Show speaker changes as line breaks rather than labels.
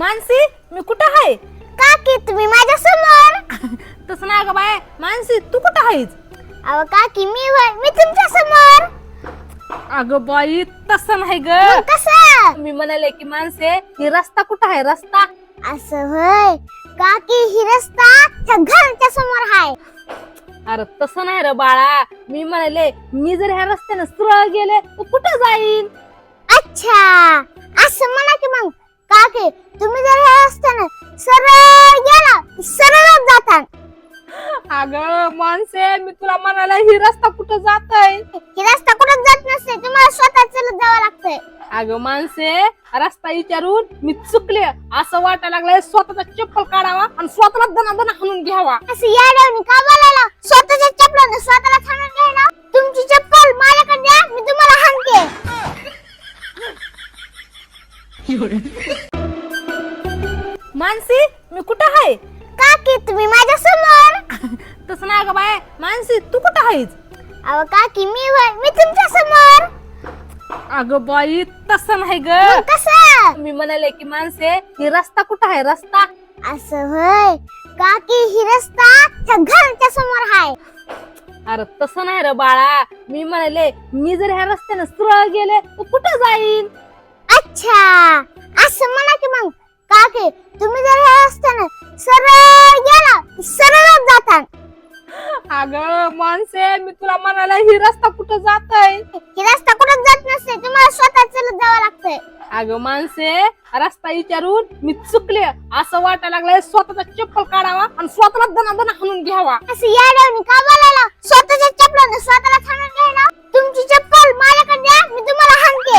मानसी मी कुठं आहे?
काकी तुम्ही माझ्यासमोर
तसं नाही ग बाय. मानसी तू कुठं आहेस?
अहो काकी मी होय मी तुमच्यासमोर
अगं बाई तसं नाही ग.
मग कसं?
मी म्हणाले की माणसे ही रस्ता कुठं आहे? रस्ता?
असं होय. काकी ही रस्ता त्या घराच्या समोर हाय
अरे तसं नाही रे बाळा. मी म्हणाले मी जर ह्या रस्त्याने सरळ गेले तर कुठं जाईन?
अच्छा. असं म्हणा की मग.
अगं माणसे मी तुला म्हणाले ही रस्ता कुठं जात आहे
ही रस्ता कुठं जात नसते तुम्हाला स्वतः चलत जावं लागतंय.
अगं माणसे रस्ता विचारून मी चुकले. असं वाटायला लागलंय स्वतःचा चप्पल काढावा आणि स्वतःला दना दना हाणून घ्यावा.
असं याड्यावनी का बोलायला? स्वतःच्या चप्पलाने स्वतःला थांबून घ्यायला तुमची चप्पल माझ्याकडे द्या मी तुम्हाला हाणते.
मानसी मी कुठं आहे?
काकी तुम्ही माझ्या
तसं नाही ग बाय. मानसी तू कुठं आहेस?
अहो काकी मी होय मी तुमच्यासमोर.
अगं बाई तसं नाही ग.
मग कसं?
मी म्हणाले की माणसे ही रस्ता कुठं आहे? रस्ता?
असं होय. काकी ही रस्ता त्या घराच्या समोर हाय
अरे तसं नाही रे बाळा. मी म्हणाले मी जर ह्या रस्त्याने सरळ गेले तर कुठं जाईन?
अच्छा. असं म्हणा की मग. काकी तुम्ही जर या रस्त्याने सरळ गेला की
अगं माणसे मी तुला म्हणाले ही रस्ता कुठं जात आहे
ही रस्ता कुठं जात नसते तुम्हाला स्वतः चलत जावं लागतंय.
अगं माणसे रस्ता विचारून मी चुकले. असं वाटायला लागलंय स्वतःचा चप्पल काढावा आणि स्वतःला दना दना हाणून घ्यावा.
असं याड्यावनी का बोलायला? स्वतःच्या चप्पलाने स्वतःला थांबून घ्यायला तुमची चप्पल माझ्याकडे द्या मी तुम्हाला हाणते.